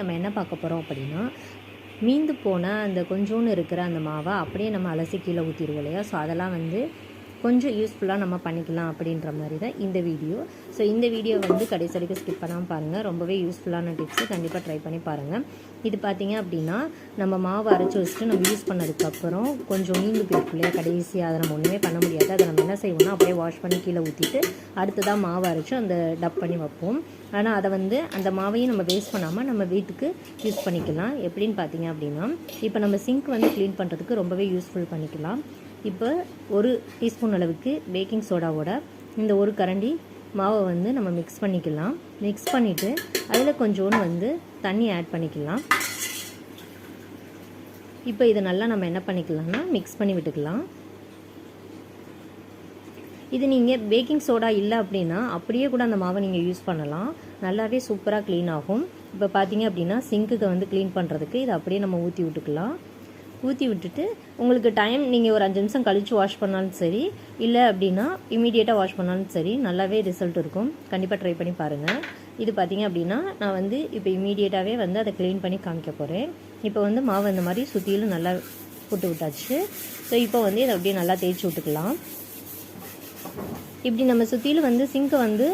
நம்ம என்ன பார்க்க போகிறோம் அப்படின்னா மீந்து போன அந்த கொஞ்சோன்னு இருக்கிற அந்த மாவை அப்படியே நம்ம அலசி கீழே ஊற்றிடுவோம் இல்லையா? ஸோ அதெல்லாம் வந்து கொஞ்சம் யூஸ்ஃபுல்லாக நம்ம பண்ணிக்கலாம் அப்படின்ற மாதிரி தான் இந்த வீடியோ ஸோ இந்த வீடியோ வந்து கடைசி வரைக்கும் ஸ்கிப் பண்ணாமல் பாருங்கள் ரொம்பவே யூஸ்ஃபுல்லான டிப்ஸு கண்டிப்பாக ட்ரை பண்ணி பாருங்கள் இது பார்த்திங்க அப்படின்னா நம்ம மாவு அரைச்சி வச்சுட்டு நம்ம யூஸ் பண்ணதுக்கப்புறம் கொஞ்சம் மீந்து போயிருக்கும் இல்லையா? கடைசியாக அதை நம்ம ஒன்றுமே பண்ண முடியாது. அதை நம்ம என்ன செய்வோம்னா அப்படியே வாஷ் பண்ணி கீழே ஊற்றிட்டு அடுத்ததாக மாவு அரைச்சி அந்த டப் பண்ணி வைப்போம். ஆனால் அதை வந்து அந்த மாவையும் நம்ம வேஸ்ட் பண்ணாமல் நம்ம வீட்டுக்கு யூஸ் பண்ணிக்கலாம். எப்படின்னு பார்த்தீங்க அப்படின்னா இப்போ நம்ம சிங்க் வந்து க்ளீன் பண்ணுறதுக்கு ரொம்பவே யூஸ்ஃபுல் பண்ணிக்கலாம். இப்போ ஒரு டீஸ்பூன் அளவுக்கு பேக்கிங் சோடாவோட இந்த ஒரு கரண்டி மாவை வந்து நம்ம மிக்ஸ் பண்ணிக்கலாம். மிக்ஸ் பண்ணிவிட்டு அதில் கொஞ்சோண்டு வந்து தண்ணி ஆட் பண்ணிக்கலாம். இப்போ இதை நல்லா நம்ம என்ன பண்ணிக்கலாம்னா மிக்ஸ் பண்ணி விட்டுக்கலாம். இது நீங்கள் பேக்கிங் சோடா இல்லை அப்படின்னா அப்படியே கூட அந்த மாவை நீங்கள் யூஸ் பண்ணலாம். நல்லாவே சூப்பராக க்ளீன் ஆகும். இப்போ பார்த்தீங்க அப்படின்னா சிங்க்குக்கு வந்து க்ளீன் பண்ணுறதுக்கு இதை அப்படியே நம்ம ஊற்றி விட்டுக்கலாம். ஊற்றி விட்டுட்டு உங்களுக்கு டைம் நீங்கள் ஒரு அஞ்சு நிமிஷம் கழித்து வாஷ் பண்ணாலும் சரி இல்லை அப்படின்னா இமீடியட்டாக வாஷ் பண்ணாலும் சரி நல்லாவே ரிசல்ட் இருக்கும். கண்டிப்பாக ட்ரை பண்ணி பாருங்கள் இது பார்த்தீங்க அப்படின்னா நான் வந்து இப்போ இமீடியட்டாகவே வந்து அதை க்ளீன் பண்ணி காமிக்க போகிறேன் இப்போ வந்து மாவு இந்த மாதிரி சுற்றிலும் நல்லா போட்டு விட்டாச்சு. ஸோ இப்போ வந்து இதை அப்படியே நல்லா தேய்ச்சி விட்டுக்கலாம். இப்படி நம்ம சுற்றிலும் வந்து சிங்கை வந்து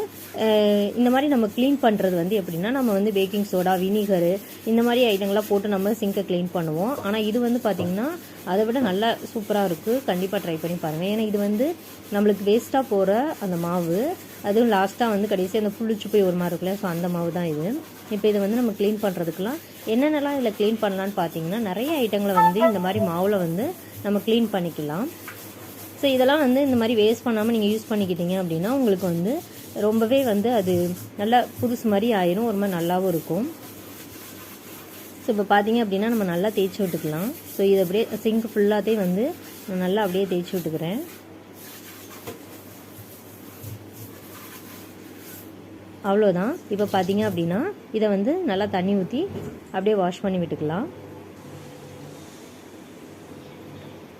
இந்த மாதிரி நம்ம க்ளீன் பண்ணுறது வந்து எப்படின்னா நம்ம வந்து பேக்கிங் சோடா வினிகரு இந்த மாதிரி ஐட்டங்கள்லாம் போட்டு நம்ம சிங்கை க்ளீன் பண்ணுவோம். ஆனால் இது வந்து பார்த்திங்கன்னா அதை விட நல்லா சூப்பராக இருக்குது கண்டிப்பாக ட்ரை பண்ணி பாருங்கள் ஏன்னா இது வந்து நம்மளுக்கு வேஸ்ட்டாக போகிற அந்த மாவு. அதுவும் லாஸ்ட்டாக வந்து கடைசி அந்த புளிச்சு போய் ஒரு மாதிரி இருக்குல்ல. ஸோ அந்த மாவு தான் இது. இப்போ இதை வந்து நம்ம க்ளீன் பண்ணுறதுக்குலாம் என்னென்னலாம் இதில் க்ளீன் பண்ணலான்னு பார்த்தீங்கன்னா நிறைய ஐட்டங்களை வந்து இந்த மாதிரி மாவில் வந்து நம்ம க்ளீன் பண்ணிக்கலாம். ஸோ இதெல்லாம் வந்து இந்த மாதிரி வேஸ்ட் பண்ணாமல் நீங்கள் யூஸ் பண்ணிக்கிட்டீங்க அப்படின்னா உங்களுக்கு வந்து ரொம்பவே வந்து அது நல்லா புதுசு மாதிரி ஆயிரும் ஒரு மாதிரி நல்லாவும் இருக்கும். ஸோ இப்போ பார்த்தீங்க அப்படின்னா நம்ம நல்லா தேய்ச்சி விட்டுக்கலாம். ஸோ இது அப்படியே சிங்க் ஃபுல்லாகவே வந்து நான் நல்லா அப்படியே தேய்ச்சி விட்டுக்கிறேன். அவ்வளோதான் இப்போ பார்த்தீங்க அப்படின்னா இதை வந்து நல்லா தண்ணி ஊற்றி அப்படியே வாஷ் பண்ணி விட்டுக்கலாம்.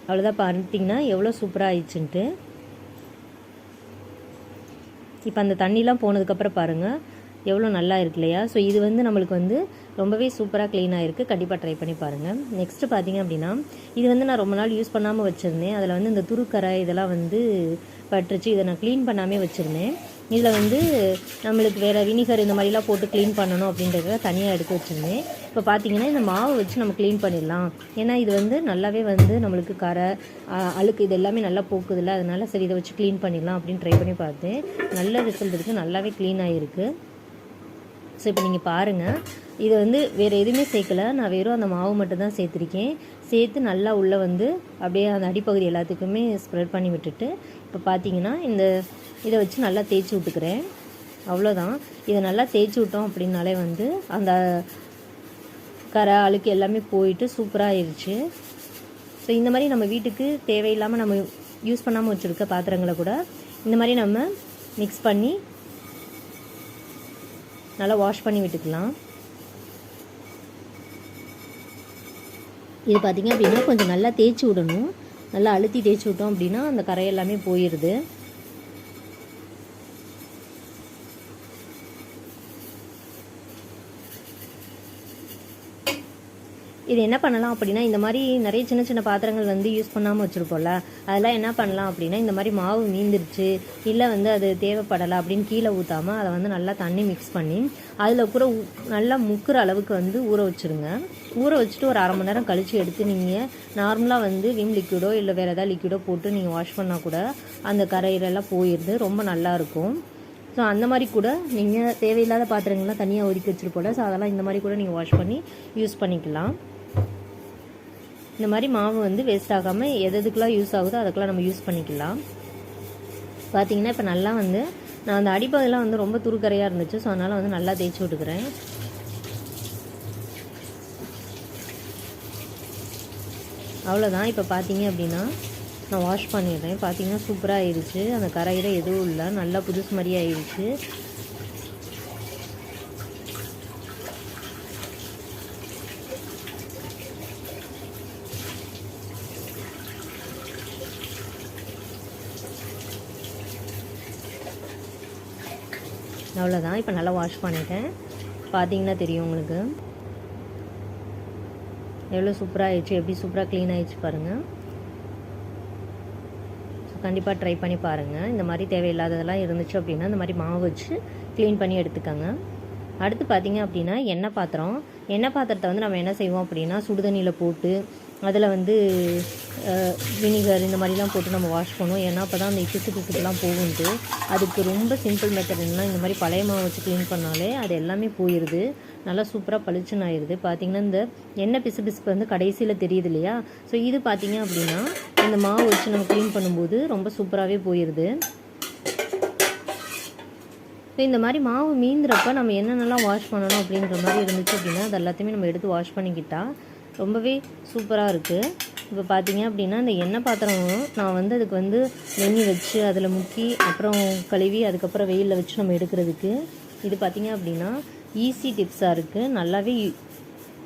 அவ்வளோதான் பார்த்தீங்கன்னா எவ்வளோ சூப்பராக ஆயிடுச்சுன்ட்டு. இப்போ அந்த தண்ணிலாம் போனதுக்கப்புறம் பாருங்கள் எவ்வளோ நல்லா இருக்கு இல்லையா? ஸோ இது வந்து நம்மளுக்கு வந்து ரொம்பவே சூப்பராக க்ளீனாக இருக்குது கண்டிப்பாக ட்ரை பண்ணி பாருங்கள் நெக்ஸ்ட்டு பார்த்தீங்க அப்படின்னா இது வந்து நான் ரொம்ப நாள் யூஸ் பண்ணாமல் வச்சுருந்தேன். அதில் வந்து இந்த துருக்கரை இதெல்லாம் வந்து பட்டுருச்சு. இதை நான் க்ளீன் பண்ணாமே வச்சுருந்தேன். இதில் வந்து நம்மளுக்கு வேறு வினிகர் இந்த மாதிரிலாம் போட்டு க்ளீன் பண்ணணும் அப்படின்றத தனியாக எடுத்து வச்சுருந்தேன். இப்போ பார்த்தீங்கன்னா இந்த மாவை வச்சு நம்ம க்ளீன் பண்ணிடலாம். ஏன்னா இது வந்து நல்லாவே வந்து நம்மளுக்கு கரை அழுக்கு இது எல்லாமே நல்லா போக்குதில்ல. அதனால் சரி இதை வச்சு க்ளீன் பண்ணிடலாம் அப்படின்னு ட்ரை பண்ணி பார்த்தேன். நல்ல ரிசல்ட் இருக்குது நல்லாவே க்ளீன் ஆகிருக்கு ஸோ இப்போ நீங்கள் பாருங்கள் இது வந்து வேறு எதுவுமே சேர்க்கல. நான் வெறும் அந்த மாவு மட்டும் தான் சேர்த்துருக்கேன். சேர்த்து நல்லா உள்ளே வந்து அப்படியே அந்த அடிப்பகுதி எல்லாத்துக்குமே ஸ்ப்ரெட் பண்ணி விட்டுட்டு இப்போ பார்த்தீங்கன்னா இந்த இதை வச்சு நல்லா தேய்ச்சி விட்டுக்கிறேன். அவ்வளோதான். இதை நல்லா தேய்ச்சி விட்டோம் அப்படின்னாலே வந்து அந்த கரை அழுக்கு எல்லாமே போயிட்டு சூப்பராக ஆயிடுச்சு ஸோ இந்த மாதிரி நம்ம வீட்டுக்கு தேவையில்லாமல் நம்ம யூஸ் பண்ணாமல் வச்சுருக்க பாத்திரங்களை கூட இந்த மாதிரி நம்ம மிக்ஸ் பண்ணி நல்லா வாஷ் பண்ணி விட்டுக்கலாம். இது பார்த்திங்க அப்படின்னா கொஞ்சம் நல்லா தேய்ச்சி விடணும். நல்லா அழுத்தி தேய்ச்சி விட்டோம் அப்படின்னா அந்த கரை எல்லாமே போயிடுது இது என்ன பண்ணலாம் அப்படின்னா இந்த மாதிரி நிறைய சின்ன சின்ன பாத்திரங்கள் வந்து யூஸ் பண்ணாமல் வச்சுருப்போம்ல அதெல்லாம் என்ன பண்ணலாம் அப்படின்னா இந்த மாதிரி மாவு மீந்துருச்சு இல்லை வந்து அது தேவைப்படலை அப்படின்னு கீழே ஊற்றாமல் அதை வந்து நல்லா தண்ணி மிக்ஸ் பண்ணி அதில் கூட நல்லா முக்குற அளவுக்கு வந்து ஊற வச்சுருங்க. ஊற வச்சுட்டு ஒரு அரை மணி நேரம் கழித்து எடுத்து நீங்கள் நார்மலாக வந்து விம் லிக்விடோ இல்லை வேறு ஏதாவது லிக்விடோ போட்டு நீங்கள் வாஷ் பண்ணால் கூட அந்த கரையிலெல்லாம் போயிடுது ரொம்ப நல்லாயிருக்கும் ஸோ அந்த மாதிரி கூட நீங்கள் தேவையில்லாத பாத்திரங்கள்லாம் தனியாக ஒதுக்கி வச்சுருப்போல ஸோ அதெல்லாம் இந்த மாதிரி கூட நீங்கள் வாஷ் பண்ணி யூஸ் பண்ணிக்கலாம். இந்த மாதிரி மாவு வந்து வேஸ்ட் ஆகாமல் எது எதுக்கெலாம் யூஸ் ஆகுதோ அதுக்கெல்லாம் நம்ம யூஸ் பண்ணிக்கலாம். பார்த்தீங்கன்னா இப்போ நல்லா வந்து நான் அந்த அடிப்பகுதியெலாம் வந்து ரொம்ப துருக்கரையாக இருந்துச்சு ஸோ அதனால் வந்து நல்லா தேய்ச்சி விட்டுக்கிறேன். அவ்வளோதான் இப்போ பார்த்தீங்க அப்படின்னா நான் வாஷ் பண்ணிடுறேன். பார்த்தீங்கன்னா சூப்பராக ஆயிடுச்சு அந்த கரையில் எதுவும் இல்லை. நல்லா புதுசு மாதிரி ஆயிடுச்சு அவ்வளோதான் இப்போ நல்லா வாஷ் பண்ணிட்டேன். பார்த்தீங்கன்னா தெரியும் உங்களுக்கு. எவ்வளோ சூப்பராக ஆயிடுச்சு எப்படி சூப்பராக க்ளீன் ஆயிடுச்சு பாருங்கள் ஸோ கண்டிப்பாக ட்ரை பண்ணி பாருங்கள் இந்த மாதிரி தேவையில்லாததெல்லாம் இருந்துச்சு அப்படின்னா இந்த மாதிரி மாவு வச்சு க்ளீன் பண்ணி எடுத்துக்கோங்க. அடுத்து பார்த்தீங்க அப்படின்னா எண்ணெய் பாத்திரம். எண்ணெய் பாத்திரத்தை வந்து நம்ம என்ன செய்வோம் அப்படின்னா சுடுதண்ணியில் போட்டு அதில் வந்து வினிகர் இந்த மாதிரிலாம் போட்டு நம்ம வாஷ் பண்ணுவோம் ஏன்னா அப்போ தான் அந்த பிசு பிசுக்கெல்லாம் போகும்ட்டு அதுக்கு ரொம்ப சிம்பிள் மெத்தட் என்னன்னா இந்த மாதிரி பழைய மாவு வச்சு க்ளீன் பண்ணாலே அது எல்லாமே போயிடுது நல்லா சூப்பராக பளிச்சுன்னு ஆயிடுது பார்த்தீங்கன்னா இந்த எண்ணெய் பிசு பிசுப்பு வந்து கடைசியில் தெரியுது இல்லையா? ஸோ இது பார்த்தீங்க அப்படின்னா இந்த மாவு வச்சு நம்ம க்ளீன் பண்ணும்போது ரொம்ப சூப்பராகவே போயிடுது ஸோ இந்த மாதிரி மாவு மீந்துறப்ப நம்ம என்னென்னலாம் வாஷ் பண்ணணும் அப்படின்ற மாதிரி இருந்துச்சு அப்படின்னா அது எல்லாத்தையுமே நம்ம எடுத்து வாஷ் பண்ணிக்கிட்டால் ரொம்பவே சூப்பராக இருக்குது இப்போ பார்த்தீங்க அப்படின்னா இந்த எண்ணெய் பாத்திரம் நான் வந்து அதுக்கு வந்து நெண்ணி வச்சு அதில் முக்கி அப்புறம் கழுவி அதுக்கப்புறம் வெயிலில் வச்சு நம்ம எடுக்கிறதுக்கு இது பார்த்தீங்க அப்படின்னா ஈஸி டிப்ஸாக இருக்குது நல்லாவே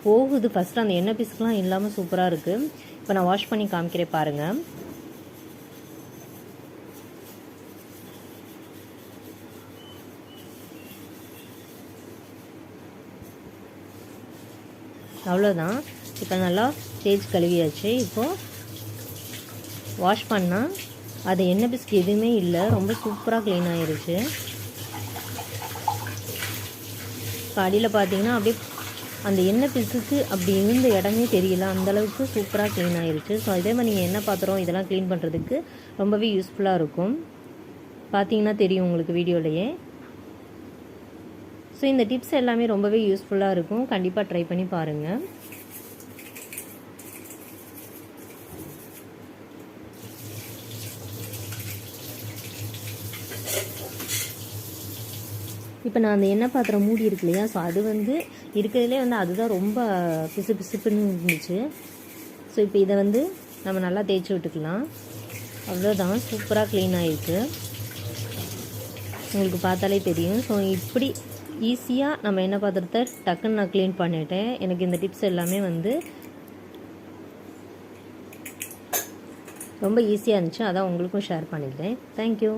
போகுது. ஃபஸ்ட்டு அந்த எண்ணெய் பீஸ்க்கெலாம் இல்லாமல் சூப்பராக இருக்குது இப்போ நான் வாஷ் பண்ணி காமிக்கிறேன் பாருங்கள் அவ்வளோதான் இப்போ நல்லா தேய்ச்சி கழுவியாச்சு. இப்போது வாஷ் பண்ணால் அது எண்ணெய் பிஸ்க் எதுவுமே இல்லை. ரொம்ப சூப்பராக க்ளீன் ஆகிருச்சு இப்போ அடியில் பார்த்தீங்கன்னா அப்படியே அந்த எண்ணெய் பிசுக்கு அப்படி இருந்த இடமே தெரியல. அந்தளவுக்கு சூப்பராக க்ளீன் ஆயிருச்சு. ஸோ இதே மாதிரி நீங்கள் எண்ணெய் பாத்திரம் இதெல்லாம் க்ளீன் பண்ணுறதுக்கு ரொம்பவே யூஸ்ஃபுல்லாக இருக்கும். பார்த்தீங்கன்னா தெரியும் உங்களுக்கு வீடியோலையே. ஸோ இந்த டிப்ஸ் எல்லாமே ரொம்பவே யூஸ்ஃபுல்லாக இருக்கும். கண்டிப்பாக ட்ரை பண்ணி பாருங்கள் இப்போ நான் அந்த எண்ணெய் பாத்திரம் மூடி இருக்கு இல்லையா? ஸோ அது வந்து இருக்கிறதுலே வந்து அதுதான் ரொம்ப பிசு பிசுப்புன்னு இருந்துச்சு. ஸோ இப்போ இதை வந்து நம்ம நல்லா தேய்ச்சி விட்டுக்கலாம். அவ்வளோதான் சூப்பராக க்ளீன் ஆகிருக்கு உங்களுக்கு பார்த்தாலே தெரியும். ஸோ இப்படி ஈஸியாக நம்ம என்ன பாத்திரத்தை டக்குன்னு நான் க்ளீன் பண்ணிட்டேன். எனக்கு இந்த டிப்ஸ் எல்லாமே வந்து ரொம்ப ஈஸியாக இருந்துச்சு. அதான் உங்களுக்கும் ஷேர் பண்ணிக்கிறேன். தேங்க்யூ